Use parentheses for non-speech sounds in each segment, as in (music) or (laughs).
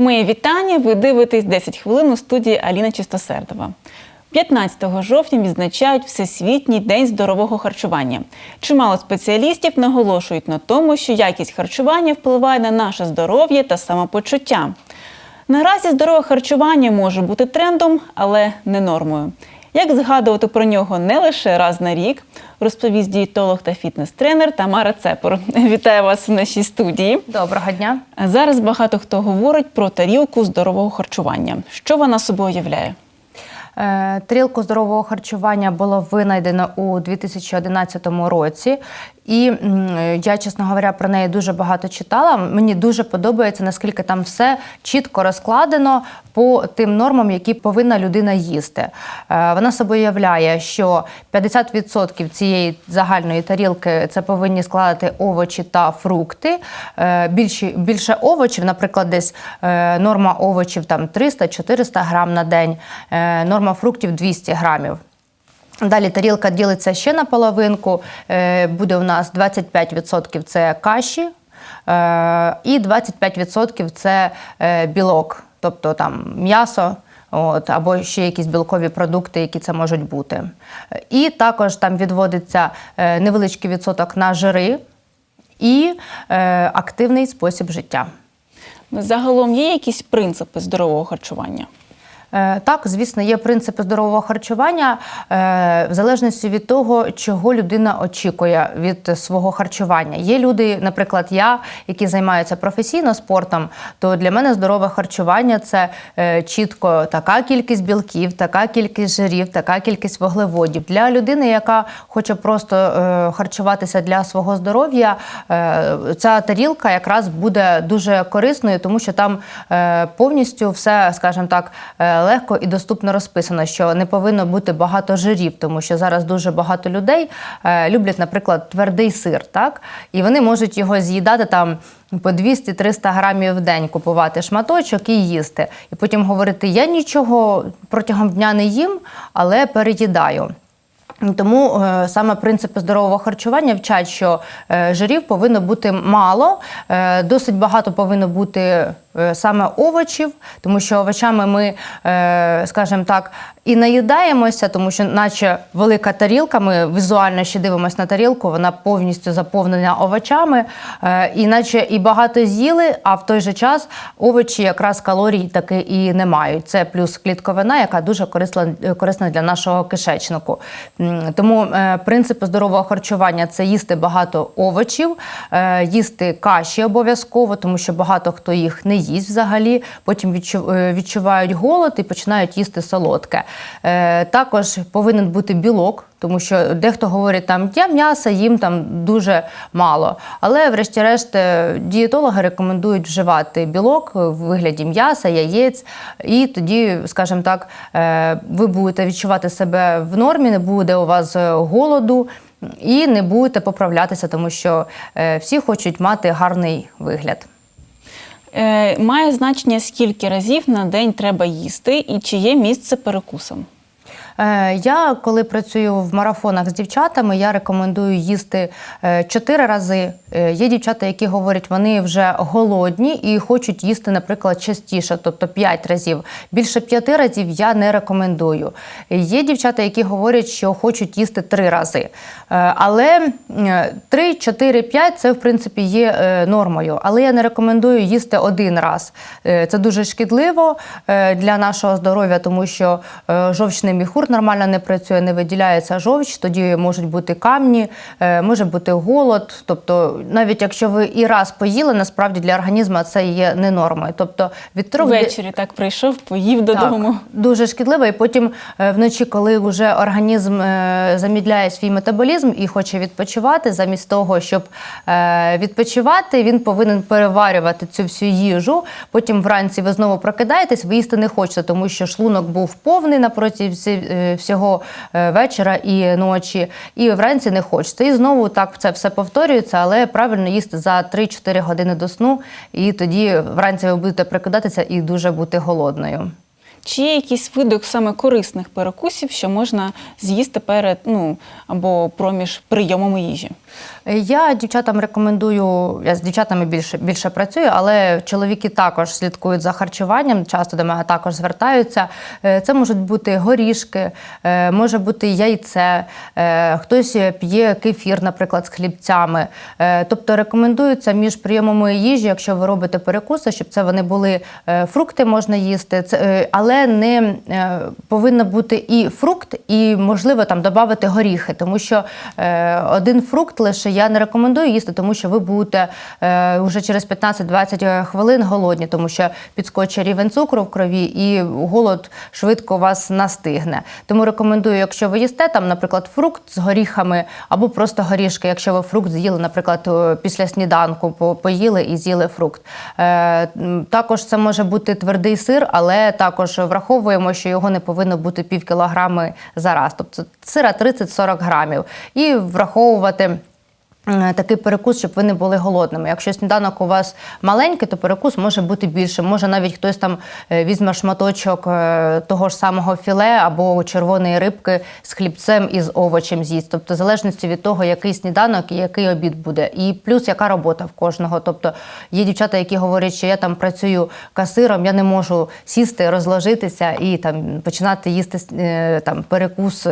Моє вітання. Ви дивитесь 10 хвилин у студії Аліна Чистосердова. 15 жовтня відзначають Всесвітній день здорового харчування. Чимало спеціалістів наголошують на тому, що якість харчування впливає на наше здоров'я та самопочуття. Наразі здорове харчування може бути трендом, але не нормою. Як згадувати про нього не лише раз на рік, розповість дієтолог та фітнес-тренер Тамара Цепор. (laughs) Вітаю вас в нашій студії. Доброго дня. Зараз багато хто говорить про тарілку здорового харчування. Що вона собою являє? Е, Тарілку здорового харчування було винайдено у 2011 році, і я, чесно говоря, про неї дуже багато читала. Мені дуже подобається, наскільки там все чітко розкладено по тим нормам, які повинна людина їсти. Е, Вона собою являє, що 50% цієї загальної тарілки це повинні складати овочі та фрукти. Е, Більше, більше овочів, наприклад, десь е, норма овочів там 300-400 грам на день, норма фруктів 200 грамів. Далі тарілка ділиться ще на половинку. Е, Буде у нас 25% це каші, е, і 25% це е, білок, тобто там м'ясо. От, або ще якісь білкові продукти, які це можуть бути. І також там відводиться невеличкий відсоток на жири і активний спосіб життя. Загалом є якісь принципи здорового харчування? Е, Так, звісно, є принципи здорового харчування е, в залежності від того, чого людина очікує від свого харчування. Є люди, наприклад, я, які займаються професійно спортом, то для мене здорове харчування це е, чітко така кількість білків, така кількість жирів, така кількість вуглеводів. Для людини, яка хоче просто харчуватися для свого здоров'я, ця тарілка якраз буде дуже корисною, тому що там повністю все, скажімо так, легко і доступно розписано, що не повинно бути багато жирів, тому що зараз дуже багато людей е, люблять, наприклад, твердий сир, так і вони можуть його з'їдати там. По 200-300 грамів в день купувати шматочок і їсти. І потім говорити: я нічого протягом дня не їм, але переїдаю. Тому е, саме принципи здорового харчування вчать, що е, жирів повинно бути мало, е, досить багато повинно бути саме овочів, тому що овочами ми, скажімо так, і наїдаємося, тому що, наче велика тарілка, ми візуально ще дивимося на тарілку, вона повністю заповнена овочами, і наче і багато з'їли, а в той же час овочі якраз калорій таки і не мають. Це плюс клітковина, яка дуже корисна для нашого кишечнику. Тому е, принципи здорового харчування це їсти багато овочів, е, їсти каші обов'язково, тому що багато хто їх не їсть взагалі. Потім е, відчувають голод і починають їсти солодке. Також повинен бути білок. Тому що дехто говорить, там я м'яса їм там дуже мало. Але, врешті-решт, е, дієтологи рекомендують вживати білок в вигляді м'яса, яєць, і тоді, скажімо так, е, ви будете відчувати себе в нормі, не буде у вас е, голоду і не будете поправлятися, тому що всі хочуть мати гарний вигляд. Має значення, скільки разів на день треба їсти і чи є місце перекусам? Е, Я коли працюю в марафонах з дівчатами, я рекомендую їсти е, чотири рази. Е, Є дівчата, які говорять, вони вже голодні і хочуть їсти, наприклад, частіше, тобто п'ять разів. Більше п'яти разів я не рекомендую. Є дівчата, які говорять, що хочуть їсти три рази. Але е, три, чотири, п'ять це в принципі є нормою. Але я не рекомендую їсти один раз. Це дуже шкідливо для нашого здоров'я, тому що жовчний міхур нормально не працює, не виділяється жовч, тоді можуть бути камні, е, може бути голод. Тобто, навіть якщо ви і раз поїли, насправді для організму це є не нормою. Тобто від трьох Ввечері так прийшов, поїв додому. так, дуже шкідливо. І потім е, вночі, коли вже організм е, замідляє свій метаболізм і хоче відпочивати, замість того, щоб відпочивати, він повинен переварювати цю всю їжу. Потім вранці ви знову прокидаєтесь, ви їсти не хочете, тому що шлунок був повний напроти всі- е, всього е, вечора і ночі, і вранці не хочеться. І знову так це все повторюється, але правильно їсти за 3-4 години до сну, і тоді вранці ви будете прикидатися і дуже бути голодною. Чи є якийсь видок саме корисних перекусів, що можна з'їсти перед ну або проміж прийомами їжі? Я дівчатам рекомендую, я з дівчатами більше, більше працюю, але чоловіки також слідкують за харчуванням, часто до мене також звертаються. Е, Це можуть бути горішки, е, може бути яйце, е, хтось п'є кефір, наприклад, з хлібцями. Тобто рекомендується між прийомами їжі, якщо ви робите перекуси, щоб це вони були фрукти, можна їсти, це, е, але не е, повинно бути і фрукт, і можливо там додати горіхи, тому що е, один фрукт лише я не рекомендую їсти, тому що ви будете е, вже через 15-20 хвилин голодні, тому що підскочить рівень цукру в крові і голод швидко вас настигне. Тому рекомендую, якщо ви їсте там, наприклад, фрукт з горіхами або просто горішки, якщо ви фрукт з'їли, наприклад, е, після сніданку поїли і з'їли фрукт. Е, Також це може бути твердий сир, але також враховуємо, що його не повинно бути пів кілограми за раз, тобто сира 30-40 грамів. І враховувати. Е, Такий перекус, щоб ви не були голодними. Якщо сніданок у вас маленький, то перекус може бути більше. Може навіть хтось там е, візьме шматочок е, того ж самого філе або червоної рибки з хлібцем і з овочем з'їсть. Тобто, в залежності від того, який сніданок і який обід буде. І плюс яка робота в кожного. Тобто є дівчата, які говорять, що я там працюю касиром, я не можу сісти, розложитися і там починати їсти там перекус,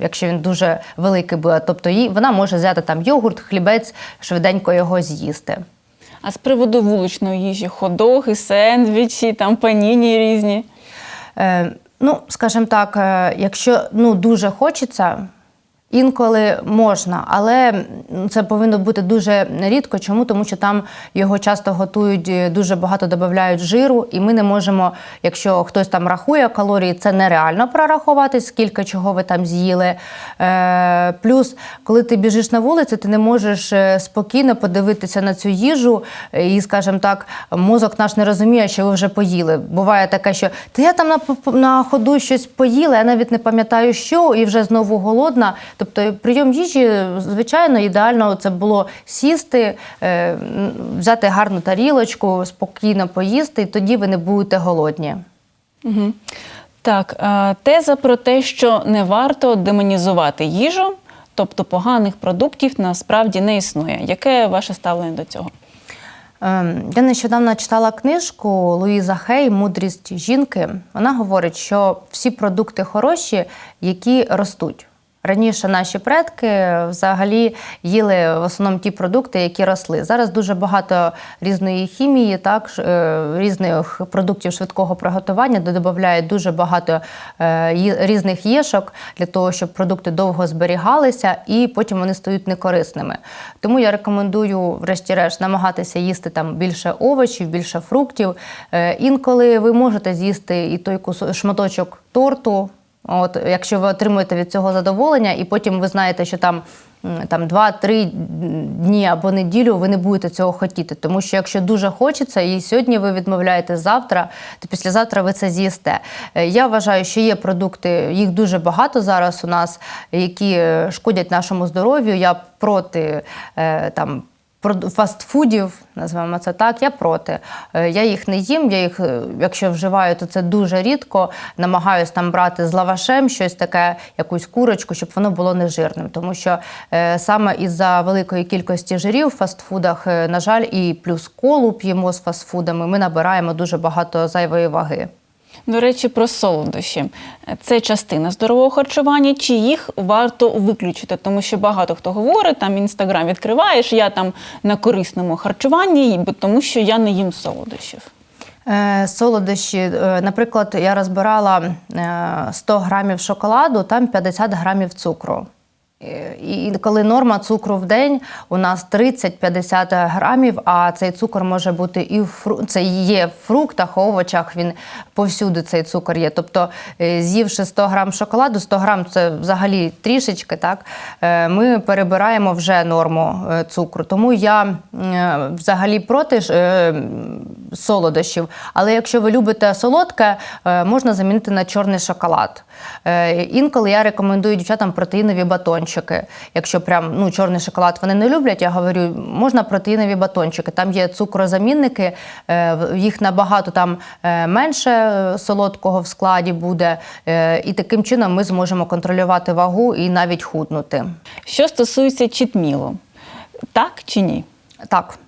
якщо він дуже великий буде. Тобто вона може взяти там йогурт, хлібець, швиденько його з'їсти. А з приводу вуличної їжі, ходоги, сендвічі, там паніні різні. Е, ну, скажімо так, е, якщо ну, дуже хочеться, інколи можна, але це повинно бути дуже рідко. Чому? Тому що там його часто готують, е, дуже багато додають жиру, і ми не можемо, якщо хтось там рахує калорії, це нереально прорахувати, скільки чого ви там з'їли. Е, плюс, коли ти біжиш на вулиці, ти не можеш е, спокійно подивитися на цю їжу, і, скажімо так, мозок наш не розуміє, що ви вже поїли. Буває таке, що та я там на, на ходу щось поїла, я навіть не пам'ятаю, що, і вже знову голодна. Тобто прийом їжі, звичайно, ідеально це було сісти, е, взяти гарну тарілочку, спокійно поїсти, і тоді ви не будете голодні. Угу. Так, теза про те, що не варто демонізувати їжу, тобто поганих продуктів насправді не існує. Яке ваше ставлення до цього? Ем, Я нещодавно читала книжку Луїза Хей Мудрість жінки. Вона говорить, що всі продукти хороші, які ростуть. Раніше наші предки взагалі їли в основному ті продукти, які росли. Зараз дуже багато різної хімії, так е, різних продуктів швидкого приготування, де додають дуже багато е, різних єшок для того, щоб продукти довго зберігалися і потім вони стають некорисними. Тому я рекомендую, врешті-решт, намагатися їсти там більше овочів, більше фруктів. Е, Інколи ви можете з'їсти і той кусо- шматочок торту. От, якщо ви отримуєте від цього задоволення, і потім ви знаєте, що там, там 2-3 дні або неділю ви не будете цього хотіти. Тому що якщо дуже хочеться, і сьогодні ви відмовляєте завтра, то післязавтра ви це з'їсте. Е, Я вважаю, що є продукти, їх дуже багато зараз у нас, які е, шкодять нашому здоров'ю. Я проти е, там. Фастфудів, називаємо це так, я проти. Е, Я їх не їм, я їх, е, якщо вживаю, то це дуже рідко. Намагаюсь там брати з лавашем щось таке, якусь курочку, щоб воно було нежирним. Тому що е, саме із-за великої кількості жирів в фастфудах, на жаль, і плюс колу п'ємо з фастфудами, ми набираємо дуже багато зайвої ваги. До речі, про солодощі. Це частина здорового харчування, чи їх варто виключити? Тому що багато хто говорить, там інстаграм відкриваєш, я там на корисному харчуванні, тому що я не їм солодощів. Е, Солодощі, е, наприклад, я розбирала е, 100 грамів шоколаду, там 50 грамів цукру. І коли норма цукру в день у нас 30-50 грамів, а цей цукор може бути і в фру... це є в фруктах, овочах, він повсюди цей цукор є. Тобто, е, з'ївши 100 грам шоколаду, 100 грам це взагалі трішечки, так е, ми перебираємо вже норму е, цукру. Тому я взагалі проти солодощів. Але якщо ви любите солодке, е, можна замінити на чорний шоколад. Е, Інколи я рекомендую дівчатам протеїнові батончики. Якщо прям ну, чорний шоколад вони не люблять, я говорю, можна протеїнові батончики. Там є цукрозамінники, е, їх набагато там менше солодкого в складі буде. І таким чином ми зможемо контролювати вагу і навіть худнути. Що стосується чітмілу, так чи ні? Так.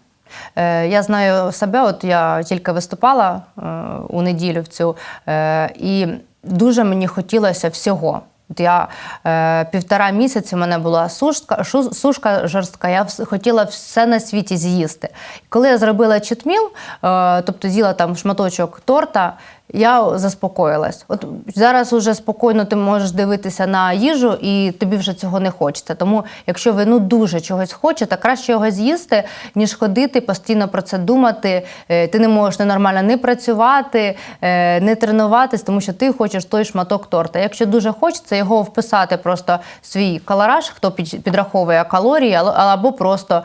Е, Я знаю себе, от я тільки виступала е, у неділю в цю, е, і дуже мені хотілося всього. От я е, півтора місяці в мене була сушка, шу- сушка жорстка, я хотіла все на світі з'їсти. Коли я зробила читміл, е, тобто з'їла там шматочок торта, я заспокоїлась. От зараз уже спокійно ти можеш дивитися на їжу, і тобі вже цього не хочеться. Тому, якщо ви ну дуже чогось хочете, краще його з'їсти, ніж ходити, постійно про це думати. Е, Ти не можеш ненормально не працювати, не тренуватись, тому що ти хочеш той шматок торта. Якщо дуже хочеться, його вписати просто в свій калораж, хто під- підраховує калорії, або просто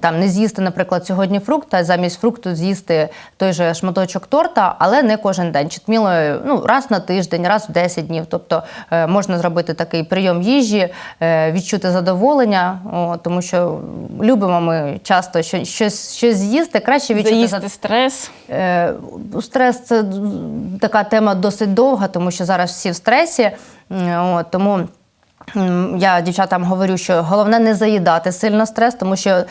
там не з'їсти, наприклад, сьогодні фрукт, а замість фрукту з'їсти той же шматочок торта, але не кожен день. Читміло ну, раз на тиждень, раз в 10 днів. Тобто е, можна зробити такий прийом їжі, е, відчути задоволення, о, тому що любимо ми часто що- щось, щось з'їсти, краще відчути Заїсти стрес. Е, Стрес це така тема досить довга, тому що зараз всі в стресі. О, тому я дівчатам говорю, що головне не заїдати сильно стрес, тому що, е,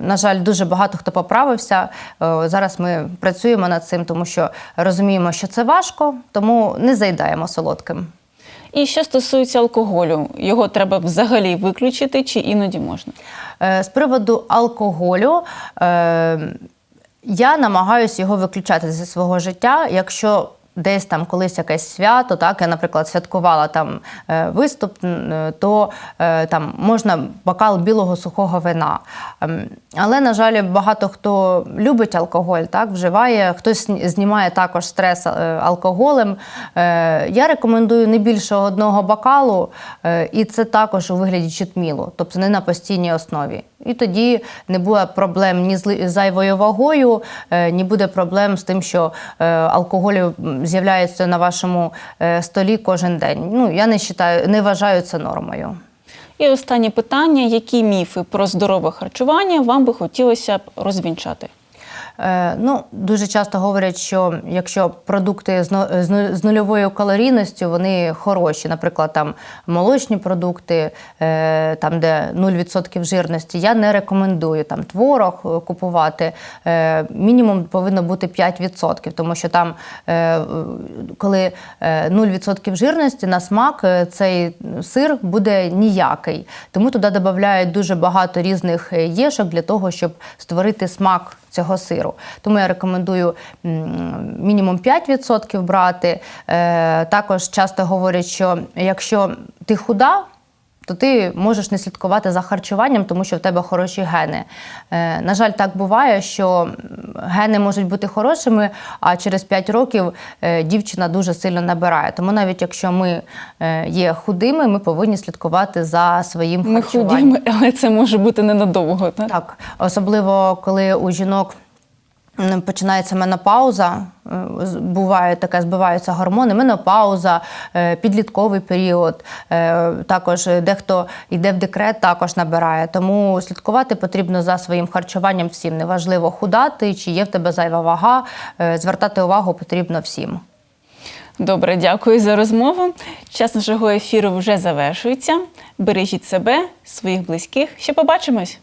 на жаль, дуже багато хто поправився. Е, Зараз ми працюємо над цим, тому що розуміємо, що це важко, тому не заїдаємо солодким. І що стосується алкоголю, його треба взагалі виключити чи іноді можна? Е, З приводу алкоголю. Я намагаюся його виключати зі свого життя, якщо. Десь там колись якесь свято, так я, наприклад, святкувала там е, виступ, е, то е, там можна бокал білого сухого вина. Ем, Але, на жаль, багато хто любить алкоголь, так вживає, хтось знімає також стрес алкоголем. Я рекомендую не більше одного бокалу, і це також у вигляді читмілу, тобто не на постійній основі. І тоді не буде проблем ні з зайвою вагою, ні буде проблем з тим, що е, з'являється на вашому е, столі кожен день. Ну я не вважаю, не вважаю це нормою. І останнє питання: які міфи про здорове харчування вам би хотілося б розвінчати? Е, Ну, дуже часто говорять, що якщо продукти з ну- нульовою калорійністю, вони хороші. Наприклад, там молочні продукти, е, там де 0% жирності, я не рекомендую там творог купувати. Е, Мінімум повинно бути 5%, тому що там, коли е, 0% жирності на смак, цей сир буде ніякий. Тому туди додають дуже багато різних єшок для того, щоб створити смак цього сиру. Тому я рекомендую мінімум 5% брати. Е, Також часто говорять, що якщо ти худа, то ти можеш не слідкувати за харчуванням, тому що в тебе хороші гени. Е, на жаль, так буває, що гени можуть бути хорошими, а через 5 років е, дівчина дуже сильно набирає. Тому навіть якщо ми е, є худими, ми повинні слідкувати за своїм Ми харчуванням. худі, але це може бути ненадовго. Так? Так, особливо коли у жінок починається менопауза, е, буває таке, збиваються гормони, менопауза, е, підлітковий період. е, Також дехто йде в декрет, також набирає. Тому слідкувати потрібно за своїм харчуванням всім. Неважливо худати, чи є в тебе зайва вага. Звертати увагу потрібно всім. Добре, дякую за розмову. Час нашого ефіру вже завершується. Бережіть себе, своїх близьких. Ще побачимось.